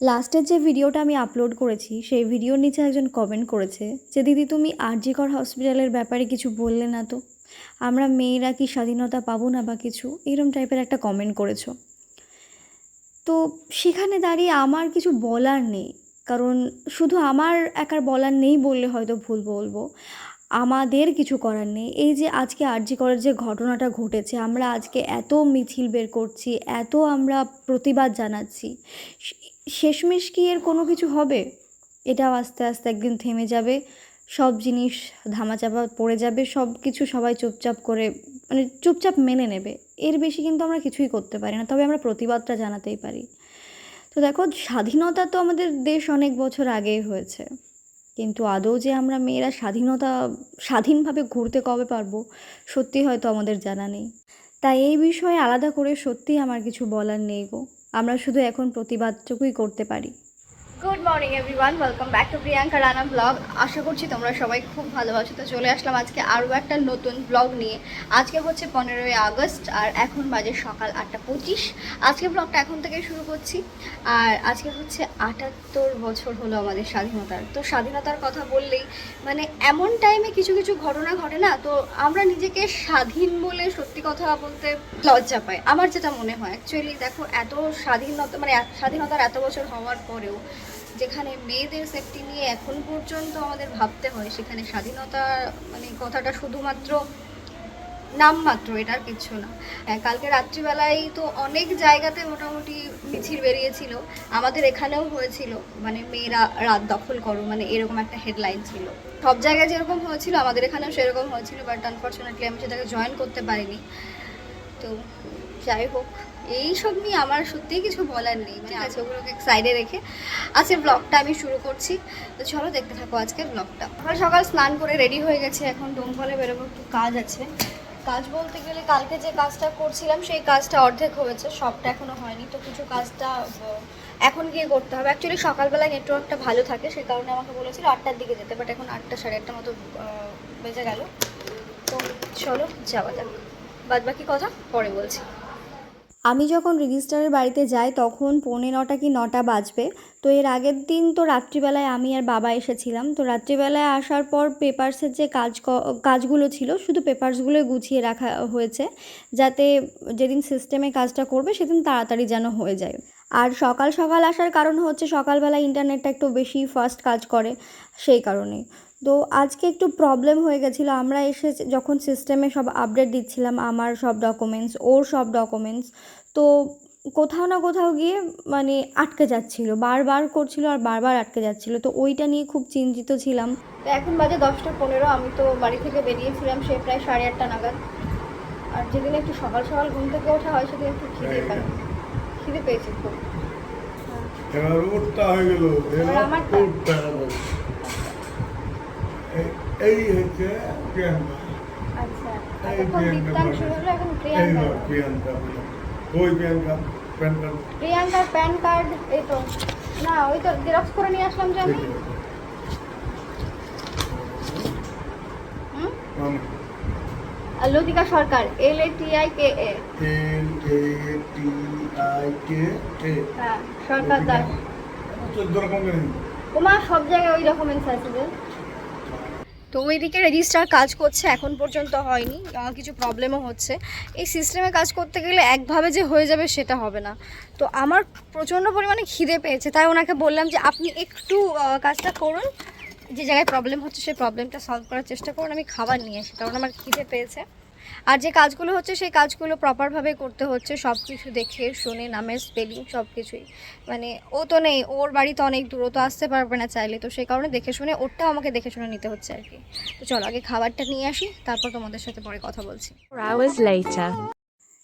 লাস্টের যে ভিডিওটা আমি আপলোড করেছি, সেই ভিডিওর নিচে একজন কমেন্ট করেছে যে, দিদি, তুমি আরজিকর হসপিটালের ব্যাপারে কিছু বললে না তো? আমরা মেয়েরা কি স্বাধীনতা পাবো না বা কিছু? এরম টাইপের একটা কমেন্ট করেছ। তো সেখানে দাঁড়িয়ে আমার কিছু বলার নেই। কারণ শুধু আমার একার বলার নেই বললে হয়তো ভুল বলব। আমাদের কিছু করার নেই। এই যে আজকে আরজি করার যে ঘটনাটা ঘটেছে, আমরা আজকে এত মিছিল বের করছি, এত আমরা প্রতিবাদ জানাচ্ছি শেষমেশ কি এর কোনো কিছু হবে? এটাও আস্তে আস্তে একদিন থেমে যাবে। সব জিনিস ধামাচাপা পড়ে যাবে। সব কিছু সবাই চুপচাপ করে মানে চুপচাপ মেনে নেবে। এর বেশি কিন্তু আমরা কিছুই করতে পারি না। তবে আমরা প্রতিবাদটা জানাতেই পারি। তো দেখো, স্বাধীনতা তো আমাদের দেশ অনেক বছর আগেই হয়েছে। কিন্তু আদৌ যে আমরা মেয়েরা স্বাধীনতা, স্বাধীনভাবে ঘুরতে কবে পারব, সত্যি হয়তো আমাদের জানা নেই। তাই এই বিষয়ে আলাদা করে সত্যিই আমার কিছু বলার নেই গো। আমরা শুধু এখন প্রতিবাদটুকুই করতে পারি। Good morning everyone welcome back to Priyanka Rana blog আশা করছি তোমরা সবাই খুব ভালোবাসো তো চলে আসলাম আজকে আরও একটা নতুন ব্লগ নিয়ে। আজকে হচ্ছে পনেরোই আগস্ট, আর এখন বাজে সকাল আটটা পঁচিশ। আজকে ব্লগটা এখন থেকে শুরু করছি। আর আজকে হচ্ছে আটাত্তর বছর হলো আমাদের স্বাধীনতার। তো স্বাধীনতার কথা বললেই মানে এমন টাইমে কিছু কিছু ঘটনা ঘটে না, তো আমরা নিজেকে স্বাধীন বলে সত্যি কথা বলতে লজ্জা পাই। আমার যেটা মনে হয় অ্যাকচুয়ালি দেখো, এত স্বাধীনতা মানে স্বাধীনতার এত বছর হওয়ার পরেও যেখানে মেয়েদের সেফটি নিয়ে এখন পর্যন্ত আমাদের ভাবতে হয়, সেখানে স্বাধীনতা মানে কথাটা শুধুমাত্র নামমাত্র এটার কিচ্ছু না। কালকে রাত্রিবেলায় তো অনেক জায়গাতে মোটামুটি মিছিল বেরিয়েছিল, আমাদের এখানেও হয়েছিল মানে মেয়েরা রাত দখল করো মানে এরকম একটা হেডলাইন ছিল। সব জায়গায় যেরকম হয়েছিল, আমাদের এখানেও সেরকম হয়েছিল বাট আনফর্চুনেটলি আমি সেটাকে জয়েন করতে পারিনি। তো যাই হোক, এইসব নিয়ে আমার সত্যিই কিছু বলার নেই। মানে আছে ওগুলোকে সাইডে রেখে। আজকে ব্লগটা আমি শুরু করছি। তো চলো দেখতে থাকো আজকে ব্লগটা সকাল সকাল স্নান করে রেডি হয়ে গেছে, এখন ডোমকলে বেরোবো, একটু কাজ আছে। কাজ বলতে গেলে কালকে যে কাজটা করছিলাম, সেই কাজটা অর্ধেক হয়েছে, সবটা এখনও হয়নি। তো কিছু কাজটা এখন গিয়ে করতে হবে। অ্যাকচুয়ালি সকালবেলায় নেটওয়ার্কটা ভালো থাকে, সেই কারণে আমাকে বলেছিল আটটার দিকে যেতে বাট এখন আটটা, সাড়ে আটটা মতো বেজে গেল। তো চলো, যাওয়া যাক। বাদ বাকি কথা পরে বলছি। আমি যখন রেজিস্ট্রারের বাড়িতে যাই, তখন পৌনে নটা কি নটা বাজবে। তো এর আগের দিন তো রাত্রিবেলায় আমি আর বাবা এসেছিলাম। তো রাত্রিবেলায় আসার পর পেপার্সের যে কাজ কাজগুলো ছিল, শুধু পেপার্সগুলোই গুছিয়ে রাখা হয়েছে, যাতে যেদিন সিস্টেমে কাজটা করবে, সেদিন তাড়াতাড়ি যেন হয়ে যায়। আর সকাল সকাল আসার কারণ হচ্ছে সকালবেলা ইন্টারনেটটা একটু বেশি ফাস্ট কাজ করে, সেই কারণে তো আজকে একটু প্রবলেম হয়ে গেছিল। আমরা এসে যখন সিস্টেমে সব আপডেট দিচ্ছিলাম আমার সব ডকুমেন্টস ওর সব ডকুমেন্টস তো কোথাও না কোথাও গিয়ে মানে আটকে যাচ্ছিল। বারবার করছিল আর বারবার আটকে যাচ্ছিল। তো ওইটা নিয়ে খুব চিন্তিত ছিলাম। তো এখন বাজে দশটা পনেরো আমি তো বাড়ি থেকে বেরিয়েছিলাম সে প্রায় সাড়ে আটটা নাগাদ। আর যেদিন একটু সকাল সকাল ঘুম থেকে ওঠা হয় সেদিন একটু খিদে পায়। খিদে পেয়েছি খুব। এবার উঠতে হয়ে গেল আর আমারটা? উঠতে হবে এই- হচ্ছে প্রিয়াঙ্কা। আচ্ছা এই প্রিয়াঙ্কা প্রিয়াঙ্কা। ওই প্রিয়াঙ্কা প্যান কার্ড। প্রিয়াঙ্কার প্যান কার্ড এই তো। না ওই তো জেরক্স করে নিয়ে আসলাম যে আমি। Latika Sarkar L A T I K A. L A T I K A. হ্যাঁ সরকার দাস। চোদ্দ রকম ওমা সব জায়গায় ওই ডকুমেন্টস আছে যে। তো ওইদিকে রেজিস্টার কাজ করছে, এখন পর্যন্ত হয়নি কিছু প্রবলেমও হচ্ছে। এই সিস্টেমে কাজ করতে গেলে একভাবে যে হয়ে যাবে সেটা হবে না। তো আমার প্রচণ্ড পরিমাণে খিদে পেয়েছে, তাই ওনাকে বললাম যে আপনি একটু কাজটা করুন। যে জায়গায় প্রবলেম হচ্ছে, সেই প্রবলেমটা সলভ করার চেষ্টা করুন, আমি খাবার নিয়ে আসি, কারণ আমার খিদে পেয়েছে। আর যে কাজগুলো হচ্ছে সেই কাজগুলো প্রপারভাবে করতে হচ্ছে সব কিছু দেখে শুনে নামের স্পেলিং সব কিছুই মানে ও তো নেই ওর বাড়ি তো অনেক দূর ও তো আসতে পারবে না চাইলে। তো সেই কারণে দেখে শুনে ওরটাও আমাকে দেখে শুনে নিতে হচ্ছে আর কি। তো চলো আগে খাবারটা নিয়ে আসি তারপর তোমাদের সাথে পরে কথা বলছি.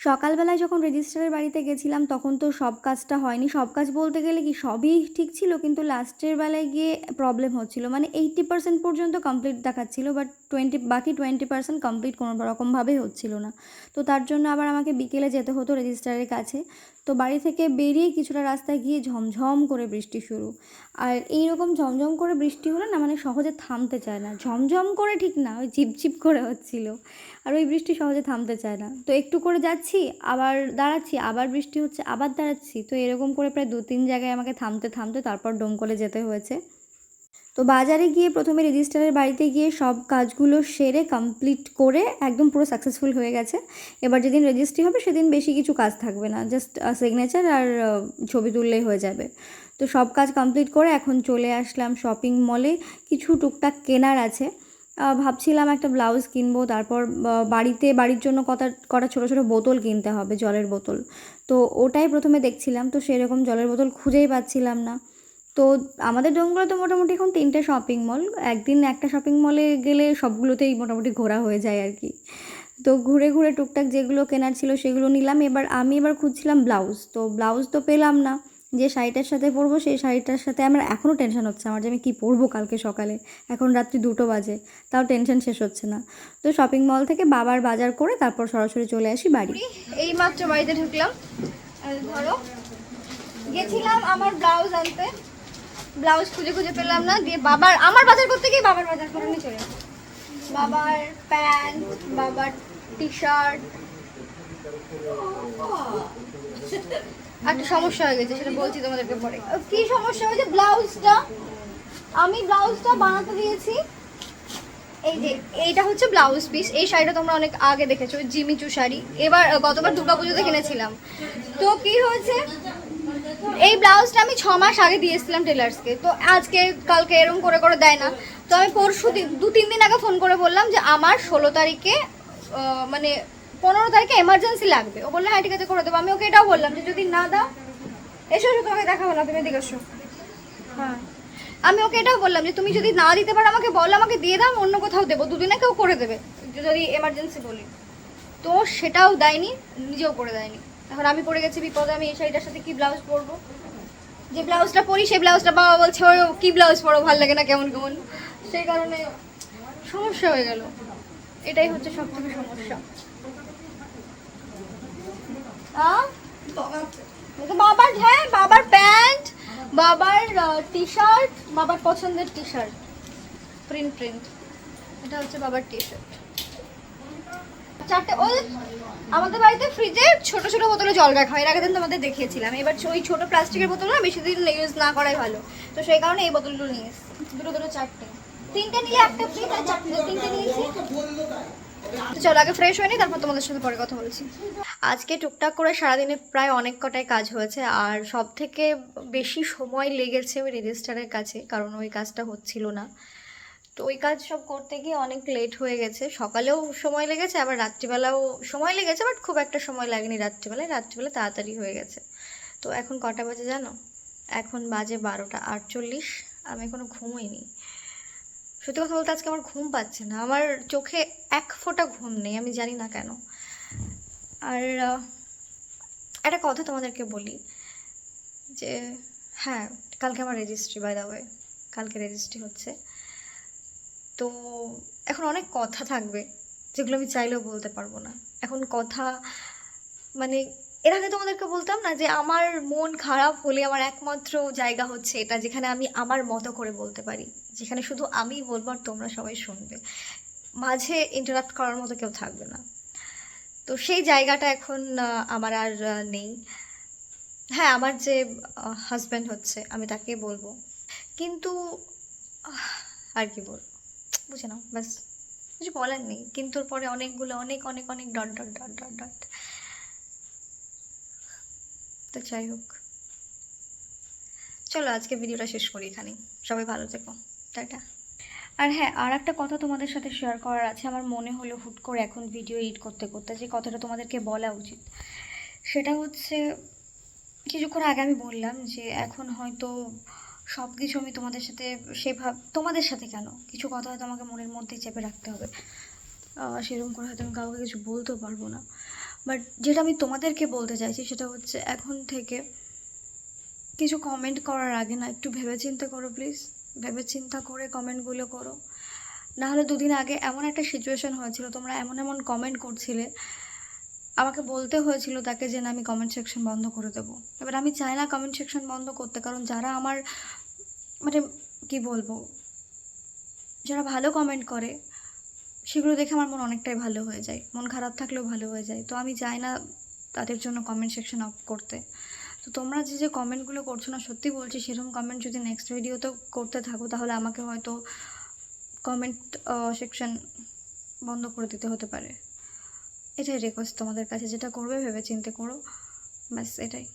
সকালবেলায় যখন রেজিস্ট্রারের বাড়িতে গেছিলাম তখন তো সব কাজটা হয়নি। সব কাজ বলতে গেলে কি সবই ঠিক ছিল কিন্তু লাস্টের বেলায় গিয়ে প্রবলেম হচ্ছিল। মানে এইট্টি পার্সেন্ট পর্যন্ত কমপ্লিট দেখাচ্ছিল বাট টোয়েন্টি, বাকি টোয়েন্টি পার্সেন্ট কমপ্লিট কোনো রকমভাবেই হচ্ছিল না। তো তার জন্য আবার আমাকে বিকেলে যেতে হতো রেজিস্ট্রারের কাছে। তো বাড়ি থেকে বেরিয়ে কিছুটা রাস্তায় গিয়ে ঝমঝম করে বৃষ্টি শুরু। আর এই রকম ঝমঝম করে বৃষ্টি হলে না মানে সহজে থামতে চায় না। ঝমঝম করে ঠিক না, ওই চিপচিপ করে হচ্ছিল। আর ওই বৃষ্টি সহজে থামতে চায় না। তো একটু করে যাচ্ছি, আবার দাঁড়াচ্ছি, আবার বৃষ্টি হচ্ছে, আবার দাঁড়াচ্ছি। তো এরকম করে প্রায় দু তিন জায়গায় আমাকে থামতে থামতে তারপর ডোমকলে যেতে হয়েছে। তো বাজারে গিয়ে প্রথমে রেজিস্ট্রারের বাড়িতে গিয়ে সব কাজগুলো সেরে কমপ্লিট করে একদম পুরো সাকসেসফুল হয়ে গেছে। এবার যেদিন রেজিস্ট্রি হবে সেদিন বেশি কিছু কাজ থাকবে না জাস্ট সিগনেচার আর ছবি তুললেই হয়ে যাবে। তো সব কাজ কমপ্লিট করে এখন চলে আসলাম শপিং মলে কিছু টুকটাক কেনার আছে। ভাবছিলাম একটা ব্লাউজ কিনবো, তারপর বাড়িতে, বাড়ির জন্য কটা কটা ছোটো ছোটো বোতল কিনতে হবে জলের বোতল। তো ওটাই প্রথমে দেখছিলাম, তো সেরকম জলের বোতল খুঁজেই পাচ্ছিলাম না। তো আমাদের ডোমগুলো তো মোটামুটি এখন তিনটে শপিং মল একদিন একটা শপিং মলে গেলে সবগুলোতেই মোটামুটি ঘোরা হয়ে যায় আর কি। তো ঘুরে ঘুরে টুকটাক যেগুলো কেনার ছিল সেগুলো নিলাম। এবার আমি এবার খুঁজছিলাম ব্লাউজ তো ব্লাউজ তো পেলাম না। যে শাড়িটার সাথে পরবো সেই শাড়িটার সাথে আমার এখনও টেনশন হচ্ছে আমার যে আমি কী পরবো কালকে সকালে। এখন রাত্রি দুটো বাজে, তাও টেনশন শেষ হচ্ছে না। তো শপিং মল থেকে বাবার বাজার করে তারপর সরাসরি চলে আসি বাড়ি। এই মাত্র বাড়িতে ঢুকলাম। ধরো, গেছিলাম আমার ব্লাউজ আনতে। ব্লাউজ খুঁজে খুঁজে পেলাম না, দিয়ে বাবার, আমার বাজার করতে গিয়ে বাবার বাজার করে নিয়ে চলে বাবার প্যান্ট, বাবার টি শার্ট একটা সমস্যা হয়ে গেছে, সেটা বলছি তোমাদেরকে পরে। কি সমস্যা হয়েছে? ব্লাউজটা, আমি ব্লাউজটা বানাতে দিয়েছি। এই যে, এইটা হচ্ছে ব্লাউজ পিস। এই শাড়িটা তোমরা অনেক আগে দেখেছ, জিমিচু শাড়ি। এবার, গতবার দুর্গাপুজোতে কিনেছিলাম। তো কি হয়েছে? এই ব্লাউজটা আমি ছ মাস আগে দিয়ে এসেছিলাম টেলার্সকে। তো আজকে, কালকে এরকম করে করে দেয় না। তো আমি পরশু দু তিন দিন আগে ফোন করে বললাম যে আমার ষোলো তারিখে মানে পনেরো তারিখে এমার্জেন্সি লাগবে। ও বলল হ্যাঁ ঠিক আছে, করে দেবো। আমি ওকে এটাও বললাম যে যদি না দাও, এসো এসো, তোমাকে দেখাবো না, তুমি এদিকে এসো। হ্যাঁ। আমি ওকে এটাও বললাম যে, তুমি যদি না দিতে পারো, আমাকে বলো, আমাকে দিয়ে দাও অন্য কোথাও দেবো। দুদিনে কেউ করে দেবে, যদি এমার্জেন্সি বলি। তো সেটাও দেয়নি, নিজেও করে দেয়নি। এখন আমি পড়ে গেছি বিপদে আমি এই শাড়িটার সাথে কি ব্লাউজ পরবো? যে ব্লাউজটা পরি, সেই ব্লাউজটা বাবা বলছে ও কি ব্লাউজ পরো? ভালো লাগে না কেমন কেমন? সেই কারণে সমস্যা হয়ে গেল। এটাই হচ্ছে সব থেকে সমস্যা? বাবার হ্যাঁ বাবার প্যান্ট, বাবার টি শার্ট বাবার পছন্দের টি শার্ট প্রিন্ট প্রিন্ট। এটা হচ্ছে বাবার টি শার্ট চারটে ওই আমাদের বাড়িতে ফ্রিজে ছোট ছোট বোতলে জল রাখা হয়। এর আগের দিন তোমাদের দেখিয়েছিলাম। এবার ওই ছোট প্লাস্টিকের বোতল না বেশি দিন ইউজ না করাই ভালো। তো সেই কারণে এই বোতলগুলো নিয়ে এসেছি। দুটো দুটো চারটে। তিনটে নিলে একটা ফ্রিজ আর চারটে তিনটে নিয়েছি। চলো, আগে ফ্রেশ হয়নি তারপর তোমাদের সাথে পরে কথা বলছি। আজকে টুকটাক করে সারাদিনে প্রায় অনেক কটাই কাজ হয়েছে। আর সব থেকে বেশি সময় লেগেছে ওই রেজিস্টারের কাছে, কারণ ওই কাজটা হচ্ছিল না। তো ওই কাজ সব করতে গিয়ে অনেক লেট হয়ে গেছে। সকালেও সময় লেগেছে, আবার রাত্রিবেলাও সময় লেগেছে বাট খুব একটা সময় লাগেনি রাত্রিবেলায়। রাত্রিবেলা তাড়াতাড়ি হয়ে গেছে। তো এখন কটা বাজে জানো? এখন বাজে বারোটা আটচল্লিশ। আমি এখনও ঘুমোইনি। সত্যি কথা বলতে আজকে আমার ঘুম পাচ্ছে না। আমার চোখে এক ফোঁটা ঘুম নেই, আমি জানি না কেন। আর একটা কথা তোমাদেরকে বলি, যে হ্যাঁ কালকে আমার রেজিস্ট্রি বাই দা ওয়ে কালকে রেজিস্ট্রি হচ্ছে। তো এখন অনেক কথা থাকবে, যেগুলো আমি চাইলেও বলতে পারব না। এখন কথা মানে এর আগে তোমাদেরকে বলতাম না যে আমার মন খারাপ হলে আমার একমাত্র জায়গা হচ্ছে এটা, যেখানে আমি আমার মতো করে বলতে পারি, যেখানে শুধু আমি বলব আর তোমরা সবাই শুনবে। মাঝে ইন্টারাপ্ট করার মতো কেউ থাকবে না। তো সেই জায়গাটা এখন আমার আর নেই। হ্যাঁ আমার যে হাজব্যান্ড হচ্ছে, আমি তাকে বলব। কিন্তু আর কি বলব? বুঝে নাও, ব্যাস। কিছু বলার নেই কিন্তুর পরে অনেকগুলো, অনেক অনেক অনেক dot dot dot dot dot. তো যাই হোক। চলো আজকে ভিডিওটা শেষ করি এখানেই সবাই ভালো থেকো। টাটা। আর হ্যাঁ আর একটা কথা তোমাদের সাথে শেয়ার করার আছে, আমার মনে হলো হুট করে এখন ভিডিও এডিট করতে করতে যে কথাটা তোমাদেরকে বলা উচিত। সেটা হচ্ছে, কিছুক্ষণ আগে আমি বললাম যে এখন হয়তো সব কিছু আমি তোমাদের সাথে সেভাবে তোমাদের সাথে কেন? কিছু কথা হয়তো আমাকে মনের মধ্যেই চেপে রাখতে হবে। সেরকম করে হয়তো আমি কাউকে কিছু বলতেও পারব না। বাট যেটা আমি তোমাদেরকে বলতে চাইছি সেটা হচ্ছে এখন থেকে কিছু কমেন্ট করার আগে না, একটু ভেবে চিন্তা করো প্লিজ ভেবে চিন্তা করে কমেন্টগুলো করো। নাহলে দুদিন আগে এমন একটা সিচুয়েশন হয়েছিল, তোমরা এমন এমন কমেন্ট করছিলে আমাকে বলতে হয়েছিল তাকে যে না, আমি কমেন্ট সেকশন বন্ধ করে দেবো। এবার আমি চাই না কমেন্ট সেকশন বন্ধ করতে, কারণ যারা আমার মানে কি বলব, যারা ভালো কমেন্ট করে, সেগুলো দেখে আমার মন অনেকটাই ভালো হয়ে যায়। মন খারাপ থাকলেও ভালো হয়ে যায়। তো আমি চাই না তাদের জন্য কমেন্ট সেকশন অফ করতে। তো তোমরা যে যে কমেন্টগুলো করছ না, সত্যি বলছি, সেরকম কমেন্ট যদি নেক্সট ভিডিওতে করতে থাকো, তাহলে আমাকে হয়তো কমেন্ট সেকশন বন্ধ করে দিতে হতে পারে। এটাই রিকোয়েস্ট তোমাদের কাছে যেটা করবে ভেবে চিন্তে করো ব্যাস এটাই।